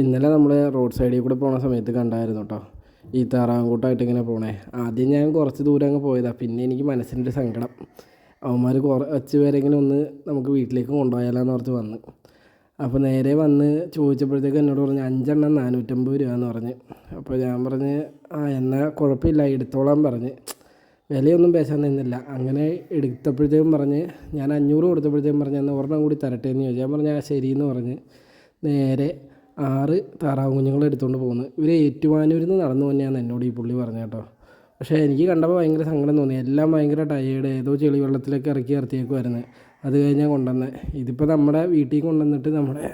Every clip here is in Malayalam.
ഇന്നലെ നമ്മൾ റോഡ് സൈഡിൽ കൂടെ പോണ സമയത്ത് കണ്ടായിരുന്നു കേട്ടോ ഈ താറാങ്കൂട്ടായിട്ട് ഇങ്ങനെ പോണേ. ആദ്യം ഞാൻ കുറച്ച് ദൂരം അങ്ങ് പോയതാണ് പിന്നെ എനിക്ക് മനസ്സിന്റെ സങ്കടം. അവന്മാർ കുറച്ച് പേരെങ്കിലും ഒന്ന് നമുക്ക് വീട്ടിലേക്ക് കൊണ്ടുപോയാലോന്ന് ഓർത്ത് വന്ന്. അപ്പോൾ നേരെ വന്ന് ചോദിച്ചപ്പോഴത്തേക്ക് എന്നോട് പറഞ്ഞു അഞ്ചെണ്ണം നാനൂറ്റമ്പത് രൂപ എന്ന് പറഞ്ഞ്. അപ്പോൾ ഞാൻ പറഞ്ഞ് ആ എന്നാൽ കുഴപ്പമില്ല എടുത്തോളാൻ പറഞ്ഞ്. വിലയൊന്നും പേശാൻ നിന്നില്ല. അങ്ങനെ എടുത്തപ്പോഴത്തേക്കും പറഞ്ഞ് ഞാൻ അഞ്ഞൂറ് കൊടുത്തപ്പോഴത്തേക്കും പറഞ്ഞ് എന്നാൽ ഒരെണ്ണം കൂടി തരട്ടെ എന്ന് ചോദിച്ചു. ഞാൻ പറഞ്ഞ് ആ ശരിയെന്ന് പറഞ്ഞ്. നേരെ ആറ് താറാവ് കുഞ്ഞുങ്ങളെ എടുത്തുകൊണ്ട് പോകുന്നു ഇവർ ഏറ്റുമാനൂരിൽ നിന്ന് നടന്നു തന്നെയാണ് എന്നോട് ഈ പുള്ളി പറഞ്ഞത് കേട്ടോ. പക്ഷേ എനിക്ക് കണ്ടപ്പോൾ ഭയങ്കര സങ്കടം തോന്നി. എല്ലാം ഭയങ്കര ടയേർഡ് ഏതോ ചെളി വെള്ളത്തിലൊക്കെ ഇറക്കി ഇറത്തിയേക്കുമായിരുന്നു അത് കഴിഞ്ഞാൽ കൊണ്ടുവന്നത് ഇതിപ്പോൾ നമ്മുടെ വീട്ടിൽ കൊണ്ടുവന്നിട്ട് നമ്മുടെ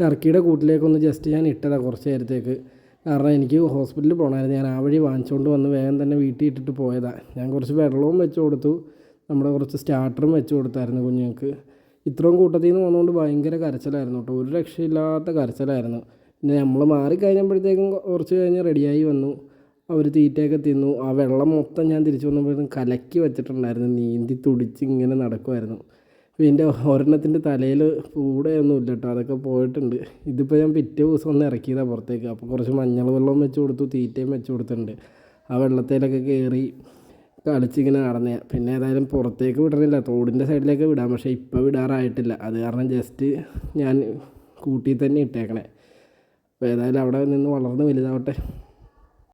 ടർക്കിയുടെ കൂട്ടിലേക്കൊന്ന് ജസ്റ്റ് ഞാൻ ഇട്ടതാണ് കുറച്ച് നേരത്തേക്ക്. കാരണം എനിക്ക് ഹോസ്പിറ്റലിൽ പോകണമായിരുന്നു ഞാൻ ആ വഴി വാങ്ങിച്ചുകൊണ്ട് വന്ന് വേഗം തന്നെ വീട്ടിൽ ഇട്ടിട്ട് പോയതാണ് ഞാൻ കുറച്ച് വെള്ളവും വെച്ച് കൊടുത്തു. നമ്മുടെ കുറച്ച് സ്റ്റാർട്ടറും വെച്ച് കൊടുത്തായിരുന്നു കുഞ്ഞുങ്ങൾക്ക്. ഇത്രയും കൂട്ടത്തിൽ നിന്ന് വന്നുകൊണ്ട് ഭയങ്കര കരച്ചിലായിരുന്നു കേട്ടോ. ഒരു രക്ഷയില്ലാത്ത കരച്ചിലായിരുന്നു. പിന്നെ നമ്മൾ മാറിക്കഴിഞ്ഞപ്പോഴത്തേക്കും കുറച്ച് കഴിഞ്ഞ് റെഡിയായി വന്നു. അവർ തീറ്റയൊക്കെ തിന്നു. ആ വെള്ളം മൊത്തം ഞാൻ തിരിച്ചു വന്നപ്പോഴത്തേക്കും കലക്കി വെച്ചിട്ടുണ്ടായിരുന്നു. നീന്തി തുടിച്ച് ഇങ്ങനെ നടക്കുമായിരുന്നു എന്റെ ഒരെണ്ണത്തിന്റെ തലയിൽ പൂടയൊന്നും ഇല്ല കേട്ടോ. അതൊക്കെ പോയിട്ടുണ്ട്. ഇതിപ്പോൾ ഞാൻ പിറ്റേ ദിവസം ഒന്ന് ഇറക്കിയതാണ് പുറത്തേക്ക്. അപ്പോൾ കുറച്ച് മഞ്ഞൾ വെള്ളവും വെച്ച് കൊടുത്തു തീറ്റയും വെച്ച് കൊടുത്തിട്ടുണ്ട്. ആ വെള്ളത്തിലൊക്കെ കയറി കളിച്ചിങ്ങനെ നടന്നു. പിന്നെ ഏതായാലും പുറത്തേക്ക് വിടണില്ല. തോടിന്റെ സൈഡിലേക്ക് വിടാം. പക്ഷേ ഇപ്പോൾ വിടാറായിട്ടില്ല. അത് കാരണം ജസ്റ്റ് ഞാൻ കൂട്ടിൽ തന്നെ ഇട്ടേക്കണേ. അപ്പോൾ ഏതായാലും അവിടെ നിന്ന് വളർന്ന് വലുതാവട്ടെ.